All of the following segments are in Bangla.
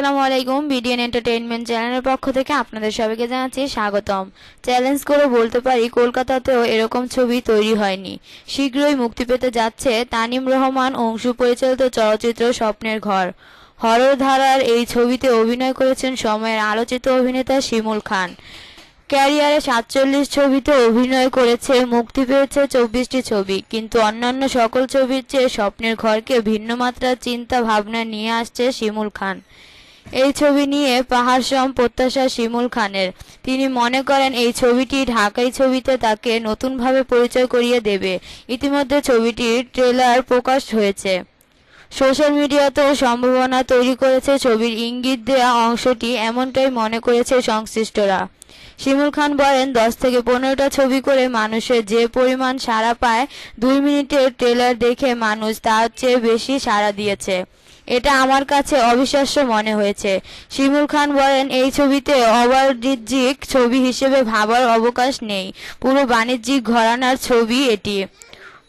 আসসালামু আলাইকুম, বিডিএন এন্টারটেইনমেন্ট চ্যানেলের পক্ষ থেকে আপনাদের সবাইকে জানাচ্ছি স্বাগতম। চ্যালেঞ্জ করে বলতে পারি, কলকাতাতেও এরকম ছবি তৈরি হয়নি। শীঘ্রই মুক্তি পেতে যাচ্ছে তানিম রহমান অংশু পরিচালিত চলচ্চিত্র স্বপ্নের ঘর। হরর ধারার এই ছবিতে অভিনয় করেছেন সময়ের আলোচিত অভিনেতা শিমুল খান। ক্যারিয়ারে সাতচল্লিশ ছবিতে অভিনয় করেছে, মুক্তি পেয়েছে চব্বিশটি ছবি। কিন্তু অন্যান্য সকল ছবির চেয়ে স্বপ্নের ঘরকে ভিন্ন মাত্রার চিন্তা ভাবনা নিয়ে আসছে শিমুল খান। এই ছবি নিয়ে পাহাড় সম প্রত্যাশা শিমুল খানের। তিনি মনে করেন এই ছবিটি ঢাকাই ছবিতে তাকে নতুনভাবে পরিচয় করিয়ে দেবে। ইতিমধ্যে ছবিটির ট্রেলার প্রকাশ হয়েছে। সোশ্যাল মিডিয়াতেও সম্ভাবনা তৈরি করেছে ছবির ইঙ্গিত দেওয়া অংশটি এমনটাই মনে করেছে সংশ্লিষ্টরা। শিমুল খান বলেন, দশ থেকে পনেরোটা ছবি করে মানুষের যে পরিমাণ সাড়া পায়, দুই মিনিটের ট্রেলার দেখে মানুষ তার চেয়ে বেশি সাড়া দিয়েছে। এটা আমার কাছে অবিশ্বাস্য মনে হয়েছে। শিমুল খান বলেন, এই ছবিতে অবাণিজ্যিক ছবি হিসেবে ভাবার অবকাশ নেই। পুরো বাণিজ্যিক ঘরানার ছবি এটি।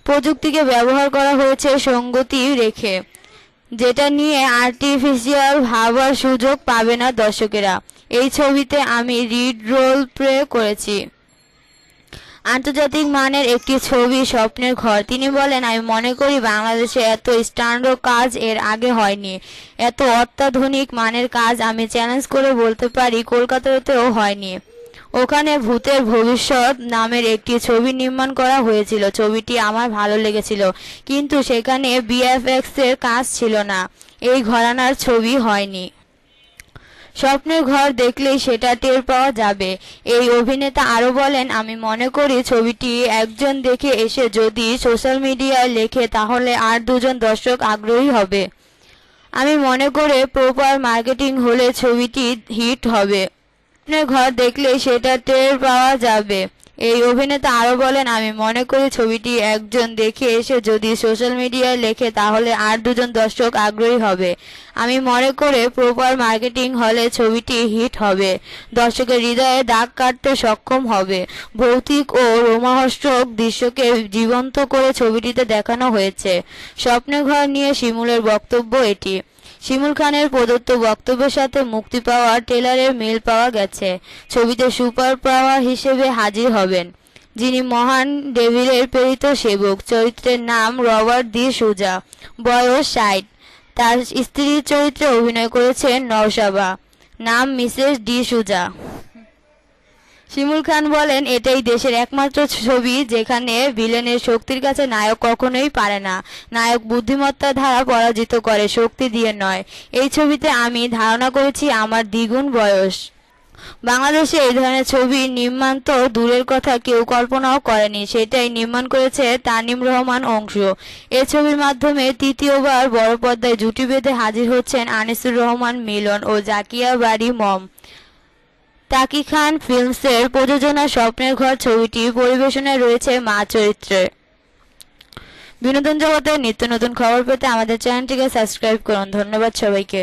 প্রযুক্তিকে ব্যবহার করা হয়েছে সঙ্গতি রেখে, যেটা নিয়ে আর্টিফিশিয়াল ভাবার সুযোগ পাবে না দর্শকেরা। এই ছবিতে আমি রিড রোল প্লে করেছি। আন্তর্জাতিক মানের একটি ছবি স্বপ্নের ঘর। তিনি বলেন, আমি মনে করি বাংলাদেশে এত স্ট্যান্ডার্ড কাজ এর আগে হয়নি। এত অত্যাধুনিক মানের কাজ আমি চ্যালেঞ্জ করে বলতে পারি কলকাতাতেও হয়নি। ওখানে ভূতের ভবিষ্যৎ নামের একটি ছবি নির্মাণ করা হয়েছিল। ছবিটি আমার ভালো লেগেছিল, কিন্তু সেখানে বিএফএক্স এর কাজ ছিল না। এই ঘরানার ছবি হয়নি। স্বপ্নের ঘর দেখলেই সেটা টের পাওয়া যাবে। এই অভিনেতা আরও বলেন, আমি মনে করি ছবিটি একজন দেখে এসে যদি সোশ্যাল মিডিয়ায় লেখে, তাহলে আর দুজন দর্শক আগ্রহী হবে। আমি মনে করে প্রপার মার্কেটিং হলে ছবিটি হিট হবে। স্বপ্নের ঘর দেখলেই সেটা টের পাওয়া যাবে। এই অভিনেতা আরও বলেন, আমি মনে করি ছবিটি একজন দেখে এসে যদি সোশ্যাল মিডিয়ায় লেখে, তাহলে আর দুজন দর্শক আগ্রহী হবে। আমি মনে করে প্রপার মার্কেটিং হলে ছবিটি হিট হবে। দর্শকের হৃদয়ে দাগ কাটতে সক্ষম হবে। ভৌতিক ও রোমাহর্ষক দৃশ্যকে জীবন্ত করে ছবিটিতে দেখানো হয়েছে। স্বপ্নের ঘর নিয়ে শিমুলের বক্তব্য এটি। শিমুল খানের প্রদত্ত বক্তব্যের সাথে মুক্তি পাওয়া ট্রেলারের মেল পাওয়া গেছে। ছবিতে সুপার পাওয়ার হিসেবে হাজির হবেন। যিনি মহান ডেভিলের প্রেরিত সেবক। চরিত্রের নাম রবার্ট দি সুজা। বয়স ষাট। তার স্ত্রীর চরিত্রে অভিনয় করেছেন নওশাবা। নাম মিসেস ডি সুজা। শিমুল খান বলেন, এটাই দেশের একমাত্র ছবি যেখানে ভিলেনের শক্তির কাছে নায়ক কখনোই পারে না। নায়ক বুদ্ধিমত্তা দ্বারা পরাজিত করে, শক্তি দিয়ে নয়। এই ছবিতে আমি ধারণা করেছি আমার দ্বিগুণ বয়স। বাংলাদেশে এই ধরনের ছবি নির্মাণ তো দূরের কথা, কেউ কল্পনাও করেনি। সেটাই নির্মাণ করেছে তানিম রহমান অংশ। এ ছবির মাধ্যমে তৃতীয়বার বড় পর্দায় জুটি বেঁধে হাজির হচ্ছেন আনিসুর রহমান মিলন ও জাকিয়া বাড়ি মম। তাকি খান ফিল্মসের প্রযোজনা স্বপ্নের ঘর ছবিটি পরিবেশনায় রয়েছে মা চরিত্রে। বিনোদন জগতের নিত্য নতুন খবর পেতে আমাদের চ্যানেলটিকে সাবস্ক্রাইব করুন। ধন্যবাদ সবাইকে।